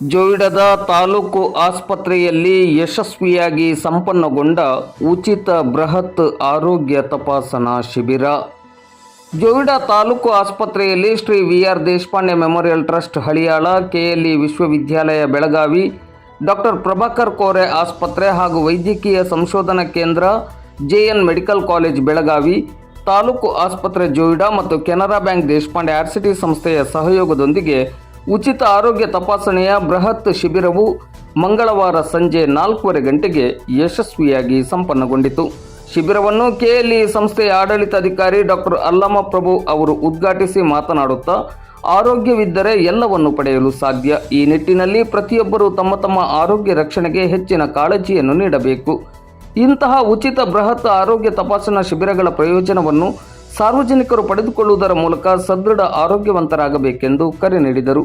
ಜೋಯಿಡದ ತಾಲೂಕು ಆಸ್ಪತ್ರೆಯಲ್ಲಿ ಯಶಸ್ವಿಯಾಗಿ ಸಂಪನ್ನಗೊಂಡ ಉಚಿತ ಬೃಹತ್ ಆರೋಗ್ಯ ತಪಾಸಣಾ ಶಿಬಿರ. ಜೋಯಿಡಾ ತಾಲೂಕು ಆಸ್ಪತ್ರೆಯಲ್ಲಿ Shri V R Deshpande memorial trust Haliyal, KLE ವಿಶ್ವವಿದ್ಯಾಲಯ, ಬೆಳಗಾವಿ ಡಾಕ್ಟರ್ ಪ್ರಭಾಕರ್ ಕೋರೆ ಆಸ್ಪತ್ರೆ ಹಾಗೂ ವೈದ್ಯಕೀಯ ಸಂಶೋಧನಾ ಕೇಂದ್ರ, JN medical college, Belagavi. Taluk ಆಸ್ಪತ್ರೆ ಜೋಯಿಡಾ ಮತ್ತು ಕೆನರಾ ಬ್ಯಾಂಕ್ ದೇಶಪಾಂಡೆ ಆರ್ಸಿಟಿ ಸಂಸ್ಥೆಯ ಸಹಯೋಗದೊಂದಿಗೆ ಉಚಿತ ಆರೋಗ್ಯ ತಪಾಸಣೆಯ ಬೃಹತ್ ಶಿಬಿರವು ಮಂಗಳವಾರ ಸಂಜೆ ನಾಲ್ಕೂವರೆ ಗಂಟೆಗೆ ಯಶಸ್ವಿಯಾಗಿ ಸಂಪನ್ನಗೊಂಡಿತು. ಶಿಬಿರವನ್ನು ಕೆಎಲ್ಇ ಸಂಸ್ಥೆಯ ಆಡಳಿತಾಧಿಕಾರಿ ಡಾಕ್ಟರ್ ಅಲ್ಲಮ್ಮ ಪ್ರಭು ಅವರು ಉದ್ಘಾಟಿಸಿ ಮಾತನಾಡುತ್ತಾ, ಆರೋಗ್ಯವಿದ್ದರೆ ಎಲ್ಲವನ್ನು ಪಡೆಯಲು ಸಾಧ್ಯ. ಈ ನಿಟ್ಟಿನಲ್ಲಿ ಪ್ರತಿಯೊಬ್ಬರೂ ತಮ್ಮ ತಮ್ಮ ಆರೋಗ್ಯ ರಕ್ಷಣೆಗೆ ಹೆಚ್ಚಿನ ಕಾಳಜಿಯನ್ನು ನೀಡಬೇಕು. ಇಂತಹ ಉಚಿತ ಬೃಹತ್ ಆರೋಗ್ಯ ತಪಾಸಣಾ ಶಿಬಿರಗಳ ಪ್ರಯೋಜನವನ್ನು ಸಾರ್ವಜನಿಕರು ಪಡೆದುಕೊಳ್ಳುವುದರ ಮೂಲಕ ಸದೃಢ ಆರೋಗ್ಯವಂತರಾಗಬೇಕೆಂದು ಕರೆ ನೀಡಿದರು.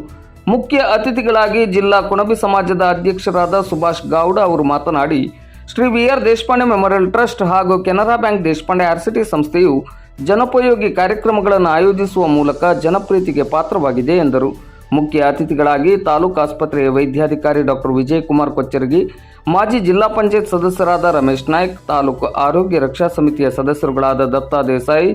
ಮುಖ್ಯ ಅತಿಥಿಗಳಾಗಿ ಜಿಲ್ಲಾ ಕುಣಬಿ ಸಮಾಜದ ಅಧ್ಯಕ್ಷರಾದ ಸುಭಾಷ್ ಗೌಡ ಅವರು ಮಾತನಾಡಿ, Shri V R Deshpande memorial trust ಹಾಗೂ ಕೆನರಾ ಬ್ಯಾಂಕ್ ದೇಶಪಾಂಡೆ ಆರ್ಸಿಟಿ ಸಂಸ್ಥೆಯು ಜನೋಪಯೋಗಿ ಕಾರ್ಯಕ್ರಮಗಳನ್ನು ಆಯೋಜಿಸುವ ಮೂಲಕ ಜನಪ್ರೀತಿಗೆ ಪಾತ್ರವಾಗಿದೆ ಎಂದರು. ಮುಖ್ಯ ಅತಿಥಿಗಳಾಗಿ ತಾಲೂಕು ಆಸ್ಪತ್ರೆಯ ವೈದ್ಯಾಧಿಕಾರಿ ಡಾಕ್ಟರ್ ವಿಜಯಕುಮಾರ್ ಕೊಚ್ಚರಗಿ, ಮಾಜಿ ಜಿಲ್ಲಾ ಪಂಚಾಯತ್ ಸದಸ್ಯರಾದ ರಮೇಶ್ ನಾಯ್ಕ್, ತಾಲೂಕು ಆರೋಗ್ಯ ರಕ್ಷಾ ಸಮಿತಿಯ ಸದಸ್ಯರುಗಳಾದ ದತ್ತಾ ದೇಸಾಯಿ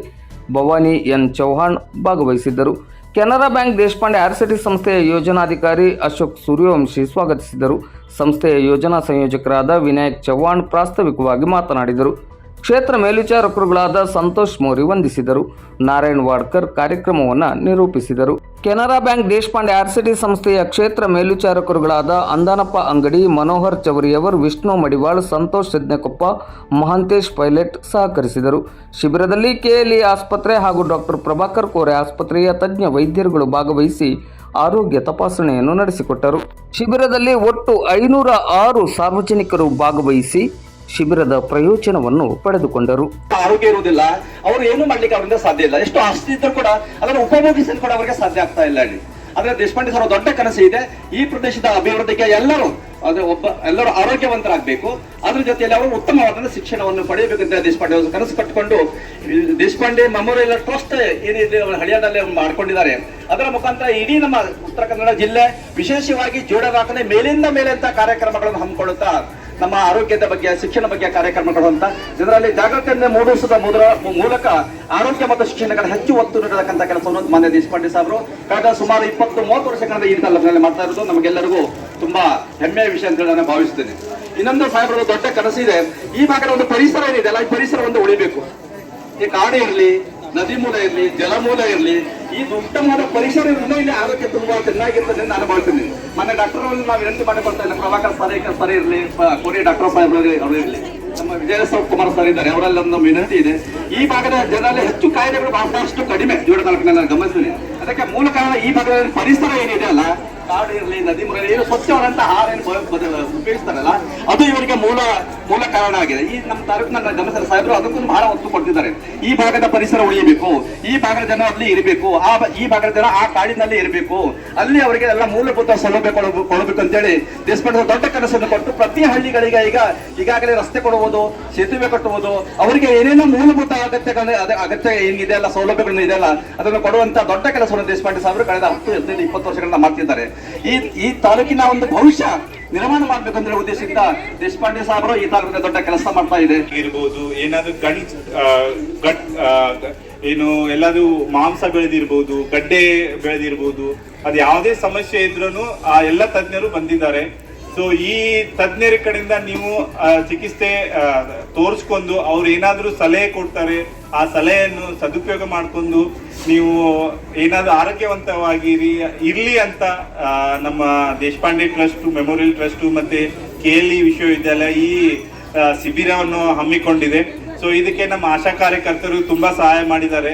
ಭವಾನಿ ಎನ್ ಚೌಹಾಣ್ ಭಾಗವಹಿಸಿದ್ದರು. ಕೆನರಾ ಬ್ಯಾಂಕ್ ದೇಶಪಾಂಡೆ ಆರ್ಸಿಟಿ ಸಂಸ್ಥೆಯ ಯೋಜನಾಧಿಕಾರಿ ಅಶೋಕ್ ಸೂರ್ಯವಂಶಿ ಸ್ವಾಗತಿಸಿದರು ಸಂಸ್ಥೆಯ ಯೋಜನಾ ಸಂಯೋಜಕರಾದ ವಿನಾಯಕ್ ಚೌಹಾಣ್ ಪ್ರಾಸ್ತಾವಿಕವಾಗಿ ಮಾತನಾಡಿದರು. ಕ್ಷೇತ್ರ ಮೇಲ್ವಿಚಾರಕರುಗಳಾದ ಸಂತೋಷ್ ಮೋರಿ ವಂದಿಸಿದರು. ನಾರಾಯಣ್ ವಾಡ್ಕರ್ ಕಾರ್ಯಕ್ರಮವನ್ನು ನಿರೂಪಿಸಿದರು. ಕೆನರಾ ಬ್ಯಾಂಕ್ ದೇಶಪಾಂಡೆ ಆರ್ಸಿಟಿ ಸಂಸ್ಥೆಯ ಕ್ಷೇತ್ರ ಮೇಲ್ವಿಚಾರಕರುಗಳಾದ ಅಂದಾನಪ್ಪ ಅಂಗಡಿ, ಮನೋಹರ್ ಚೌರಿಯವರ್, ವಿಷ್ಣು ಮಡಿವಾಳ್, ಸಂತೋಷ್ ಸಿದ್ನಕೊಪ್ಪ ಮಹಾಂತೇಶ್ ಪೈಲಟ್ ಸಹಕರಿಸಿದರು. ಶಿಬಿರದಲ್ಲಿ ಕೆಎಲ್ಇ ಆಸ್ಪತ್ರೆ ಹಾಗೂ ಡಾಕ್ಟರ್ ಪ್ರಭಾಕರ್ ಕೋರೆ ಆಸ್ಪತ್ರೆಯ ತಜ್ಞ ವೈದ್ಯರುಗಳು ಭಾಗವಹಿಸಿ ಆರೋಗ್ಯ ತಪಾಸಣೆಯನ್ನು ನಡೆಸಿಕೊಟ್ಟರು. ಶಿಬಿರದಲ್ಲಿ ಒಟ್ಟು ಐನೂರ ಆರು ಸಾರ್ವಜನಿಕರು ಭಾಗವಹಿಸಿ ಶಿಬಿರದ ಪ್ರಯೋಜನವನ್ನು ಪಡೆದುಕೊಂಡರು. ಆರೋಗ್ಯ ಇರುವುದಿಲ್ಲ, ಅವರು ಏನು ಮಾಡ್ಲಿಕ್ಕೆ ಅವರಿಂದ ಸಾಧ್ಯ ಇಲ್ಲ. ಎಷ್ಟು ಆಸ್ತಿ ಇದ್ರೂ ಕೂಡ ಅದನ್ನು ಉಪಯೋಗಿಸಲು ಕೂಡ ಅವರಿಗೆ ಸಾಧ್ಯ ಆಗ್ತಾ ಇಲ್ಲ ಅಲ್ಲಿ ಆದ್ರೆ ದೇಶಪಾಂಡೆ ಸರ್ ದೊಡ್ಡ ಕನಸು ಇದೆ. ಈ ಪ್ರದೇಶದ ಅಭಿವೃದ್ಧಿಗೆ ಎಲ್ಲರೂ, ಅದು ಒಬ್ಬ, ಎಲ್ಲರೂ ಆರೋಗ್ಯವಂತರಾಗಬೇಕು. ಅದ್ರ ಜೊತೆಯಲ್ಲಿ ಅವರು ಉತ್ತಮವಾದ ಶಿಕ್ಷಣವನ್ನು ಪಡೆಯಬೇಕಂತ ದೇಶಪಾಂಡೆ ಅವರು ಕನಸು ಕಟ್ಟಿಕೊಂಡು ದೇಶಪಾಂಡೆ ಮೆಮೋರಿಯಲ್ ಟ್ರಸ್ಟ್ ಏನಿದೆ ಹಳಿಯಾದಲ್ಲಿ ಮಾಡ್ಕೊಂಡಿದ್ದಾರೆ. ಅದರ ಮುಖಾಂತರ ಇಡೀ ನಮ್ಮ ಉತ್ತರ ಕನ್ನಡ ಜಿಲ್ಲೆ ವಿಶೇಷವಾಗಿ ಜೋಡದಾಖಲೆ ಮೇಲಿಂದ ಮೇಲೆ ಅಂತ ಕಾರ್ಯಕ್ರಮಗಳನ್ನು ಹಮ್ಮಿಕೊಳ್ಳುತ್ತಾ ನಮ್ಮ ಆರೋಗ್ಯದ ಬಗ್ಗೆ, ಶಿಕ್ಷಣ ಬಗ್ಗೆ ಕಾರ್ಯಕ್ರಮಗಳು ಅಂತ ಇದರಲ್ಲಿ ಜಾಗೃತಿಯನ್ನು ಮೂಡಿಸುವ ಮೂಲಕ ಆರೋಗ್ಯ ಮತ್ತು ಶಿಕ್ಷಣಗಳ ಹೆಚ್ಚು ಒತ್ತು ನೀಡತಕ್ಕಂಥ ಕೆಲಸವನ್ನು ಮಾನ್ಯ ದೇಶಪಾಂಡೆ ಸಾಹೇಬರು ಕಳೆದ ಸುಮಾರು ಇಪ್ಪತ್ತು, ಮೂವತ್ತು ವರ್ಷಗಳಿಂದ ಈ ತಲುಪಿನಲ್ಲಿ ಮಾಡ್ತಾ ಇರೋದು ನಮಗೆಲ್ಲರಿಗೂ ತುಂಬಾ ಹೆಮ್ಮೆಯ ವಿಷಯ ಅಂತ ನಾನು ಭಾವಿಸ್ತೇನೆ. ಇನ್ನೊಂದು ಸಾಹೇಬರ ದೊಡ್ಡ ಕನಸಿದೆ ಈ ಭಾಗದ ಒಂದು ಪರಿಸರ ಏನಿದೆ, ಅಲ್ಲ, ಈ ಪರಿಸರ ಒಂದು ಉಳಿಬೇಕು. ಈ ಕಾಡು ಇರಲಿ, ನದಿ ಮೂಲ ಇರಲಿ, ಜಲಮೂಲ ಇರಲಿ ಈ ಉತ್ತಮವಾದ ಪರಿಸರ ಇರೋದ್ರಿಂದ ಇಲ್ಲಿ ಆರೋಗ್ಯ ತುಂಬಾ ಚೆನ್ನಾಗಿರ್ತದೆ ನಾನು ಭಾವಿಸ್ತೀನಿ. ಮೊನ್ನೆ ಡಾಕ್ಟರ್ ನಾವು ವಿನಂತಿ ಮಾಡಿ ಬರ್ತಾ ಇಲ್ಲ ಪ್ರಭಾಕರ್ ಸರ್ ಸರ್ ಇರಲಿ ಕೊನೆ ಡಾಕ್ಟರ್ ಸಾಹೇಬ್ ಅವರು ಇರಲಿ. ನಮ್ಮ ವಿಜಯ ಕುಮಾರ್ ಸರ್ ಇದ್ದಾರೆ, ಅವರಲ್ಲಿ ಒಂದು ವಿನಂತಿ ಇದೆ. ಈ ಭಾಗದ ಜನರಲ್ಲಿ ಹೆಚ್ಚು ಕಾಯಿಲೆಗಳು ಬಹಳಷ್ಟು ಕಡಿಮೆ ಜೋಡ ತಾಲೂಕಿನಲ್ಲಿ ನಾನು ಗಮನಿಸ್ತೀನಿ. ಅದಕ್ಕೆ ಮೂಲ ಕಾರಣ ಈ ಭಾಗದಲ್ಲಿ ಪರಿಸರ ಏನಿದೆ ಅಲ್ಲ ಕಾಡು ಇರಲಿ ನದಿ ಮರಳಿ ಏನು ಸ್ವಚ್ಛವಾದಂತ ಆಹಾರ ಉಪಯೋಗಿಸ್ತಾರಲ್ಲ, ಅದು ಇವರಿಗೆ ಮೂಲ ಮೂಲ ಕಾರಣ ಆಗಿದೆ. ಈ ನಮ್ಮ ತಾಲೂಕಿನ ಗಮನಿಸಿದ ಸಾಹೇಬರು ಅದಕ್ಕೂ ಬಹಳ ಒತ್ತು ಕೊಡ್ತಿದ್ದಾರೆ ಈ ಭಾಗದ ಪರಿಸರ ಉಳಿಯಬೇಕು, ಈ ಭಾಗದ ಜನ ಅಲ್ಲಿ ಇರಬೇಕು, ಆ ಈ ಭಾಗದ ಜನ ಆ ಕಾಡಿನಲ್ಲಿ ಇರಬೇಕು, ಅಲ್ಲಿ ಅವರಿಗೆ ಎಲ್ಲ ಮೂಲಭೂತ ಸೌಲಭ್ಯ ಕೊಡಬೇಕು ಅಂತೇಳಿ ದೇಶಪಾಂಡೆ ದೊಡ್ಡ ಕನಸನ್ನು ಕೊಟ್ಟು ಪ್ರತಿ ಹಳ್ಳಿಗಳಿಗೆ ಈಗ, ಈಗಾಗಲೇ ರಸ್ತೆ ಕೊಡುವುದು, ಸೇತುವೆ ಕಟ್ಟುವುದು, ಅವರಿಗೆ ಏನೇನೋ ಮೂಲಭೂತ ಅಗತ್ಯಗಳ ಅಗತ್ಯ ಏನಿದೆ ಅಲ್ಲ ಸೌಲಭ್ಯಗಳು ಇದೆ ಅಲ್ಲ, ಅದನ್ನು ಕೊಡುವಂತ ದೊಡ್ಡ ಕೆಲಸವನ್ನು ದೇಶಪಾಂಡೆ ಸಾಹೇಬರು ಕಳೆದ ಹತ್ತು, ಹದಿನೈದು, ಇಪ್ಪತ್ತು ವರ್ಷಗಳಿಂದ ಮಾಡ್ತಿದ್ದಾರೆ. ಈ ಈ ತಾಲೂಕಿನ ಒಂದು ಭವಿಷ್ಯ ನಿರ್ಮಾಣ ಮಾಡ್ಬೇಕಂದ್ರೆ ಉದ್ದೇಶದಿಂದ ದೇಶಪಾಂಡೆ ಸಾಹೇಬರು ಈ ತಾಲೂಕಿನ ದೊಡ್ಡ ಕೆಲಸ ಮಾಡ್ತಾ ಇದೆ. ಇರ್ಬೋದು, ಏನಾದ್ರು ಗಣ್ ಗಟ್ ಏನು ಎಲ್ಲಾದ್ರು ಮಾಂಸ ಬೆಳೆದಿರ್ಬೋದು, ಗಡ್ಡೆ ಬೆಳೆದಿರ್ಬೋದು, ಅದು ಯಾವುದೇ ಸಮಸ್ಯೆ ಇದ್ರೂ ಆ ಎಲ್ಲ ತಜ್ಞರು ಬಂದಿದ್ದಾರೆ. ಸೊ ಈ ತಜ್ಞರ ಕಡೆಯಿಂದ ನೀವು ಚಿಕಿತ್ಸೆ ತೋರಿಸ್ಕೊಂಡು ಅವ್ರು ಏನಾದರೂ ಸಲಹೆ ಕೊಡ್ತಾರೆ, ಆ ಸಲಹೆಯನ್ನು ಸದುಪಯೋಗ ಮಾಡ್ಕೊಂಡು ನೀವು ಏನಾದರೂ ಆರೋಗ್ಯವಂತವಾಗಿ ಇರಲಿ ಅಂತ ನಮ್ಮ ದೇಶಪಾಂಡೆ ಟ್ರಸ್ಟ್, ಮೆಮೋರಿಯಲ್ ಟ್ರಸ್ಟ್, ಮತ್ತು ಕೆ ಎಲ್ ಇ ವಿಶ್ವವಿದ್ಯಾಲಯ ಈ ಶಿಬಿರವನ್ನು ಹಮ್ಮಿಕೊಂಡಿದೆ. ಸೊ ಇದಕ್ಕೆ ನಮ್ಮ ಆಶಾ ಕಾರ್ಯಕರ್ತರು ತುಂಬ ಸಹಾಯ ಮಾಡಿದ್ದಾರೆ.